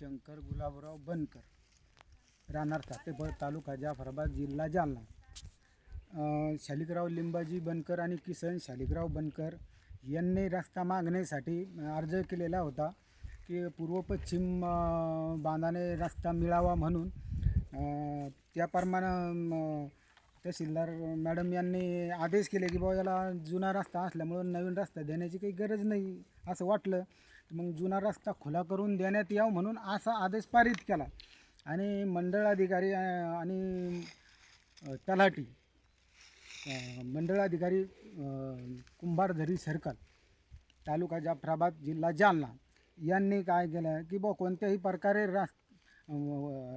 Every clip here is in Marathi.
शंकर गुलाबराव बनकर राहणार सातेफळ तालुका जाफराबाद जिल्हा जालना. शालिकराव लिंबाजी बनकर आणि किसन शालिकराव बनकर यांनी रस्ता मागण्यासाठी अर्ज केलेला होता की पूर्व पश्चिम बांधाने रस्ता मिळावा म्हणून. त्याप्रमाणे तहसीलदार मॅडम यांनी आदेश केले की बाबा याला जुना रस्ता असल्यामुळं नवीन रस्ता देण्याची काही गरज नाही असं वाटलं. मग जुना रस्ता खुला करून देण्यात यावं म्हणून असा आदेश पारित केला. आणि मंडळ अधिकारी आणि तलाठी मंडळ अधिकारी कुंभारधरी सर्कल तालुका जाफराबाद जिल्हा जालना यांनी काय केलं की बा कोणत्याही प्रकारे रस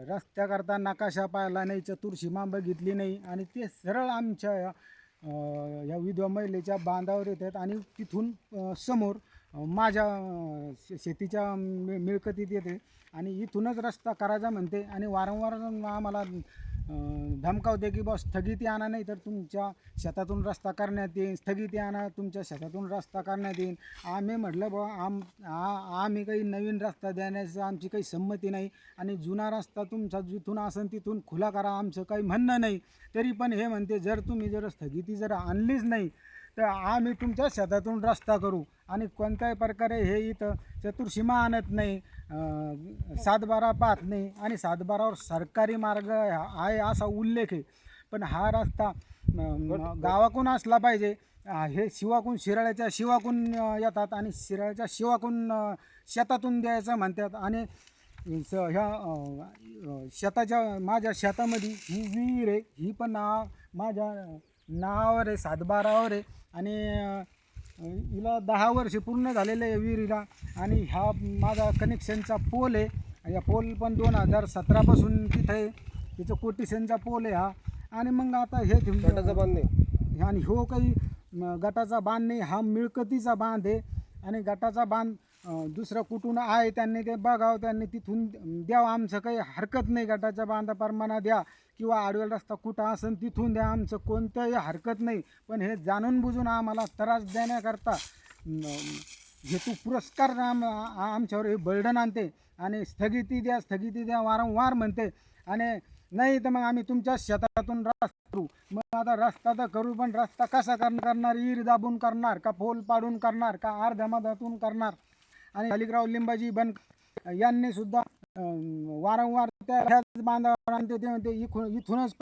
रस्त्याकरता नकाशा पाहिला नाही चतुर्सीमा बघितली नाही आणि ते सरळ आमच्या या, विधवा महिलेच्या बांधावर येतात आणि तिथून समोर माझ्या शे- शेतीच्या मि- मिळकतीत येते आणि इथूनच रस्ता करायचा म्हणते आणि वारंवार आम्हाला धमकावते की बा स्थगिती आणा नाही तर तुमच्या शेतातून रस्ता करण्यात येईल स्थगिती आणा तुमच्या शेतातून रस्ता करण्यात येईल आम्ही म्हटलं बा आम आ- आम्ही काही नवीन रस्ता देण्याचं आमची काही संमती नाही आणि जुना रस्ता तुमचा जिथून असेल तिथून खुला करा आमचं काही म्हणणं नाही. तरी पण हे म्हणते जर तुम्ही जर स्थगिती जर आणलीच नाही तर आम्ही तुमच्या शेतातून रस्ता करू आणि कोणत्याही प्रकारे हे इथं चतुर्सीमा आणत नाही सातबारा पाहत नाही आणि सातबारावर सरकारी मार्ग आहे असा उल्लेख आहे. पण हा रस्ता गावाकून असला पाहिजे. हे शिवाकून शिराळ्याच्या शिवाकून येतात आणि शिराळ्याच्या शिवाकून शेतातून द्यायचं म्हणतात. आणि स ह्या शेताच्या माझ्या शेतामध्ये ही विहीर आहे. ही पण माझ्या नावावर आहे सातबारावर आहे. आणि हिला दहा वर्ष पूर्ण झालेले आहे विहिरीला. आणि हा माझा कनेक्शनचा पोल आहे. या पोल पण दोन हजार सतरापासून तिथं आहे. तिचं कोटिशनचा पोल आहे हा. आणि मग आता हे गटाचा बांध नाही आणि हो काही गटाचा बांध नाही हा मिळकतीचा बांध आहे. आणि गटाचा बांध दुसरं कुठून आहे त्यांनी ते बघावं त्यांनी तिथून द्यावं. आमचं काही हरकत नाही गटाच्या परमाना द्या किंवा आडवेल रस्ता कुठं असेल तिथून द्या. आमचं कोणतंही हरकत नाही. पण हे जाणून बुजून आम्हाला त्रास देण्याकरता हे हेतू पुरस्कार आम आमच्यावर हे बर्डन आणते आणि स्थगिती द्या स्थगिती द्या वारंवार म्हणते. आणि नाही तर मग आम्ही तुमच्या शेतातून रस्ता करू. मग आता रस्ता तर करू पण रस्ता कसा कर करणार? इर दाबून करणार का फोल पाडून करणार का अर्ध्या मधातून करणार? आणि हलिकराव लिंबाजी बन यांनी सुद्धा वारंवार त्या बांधावर आणते ते म्हणते इथून इथूनच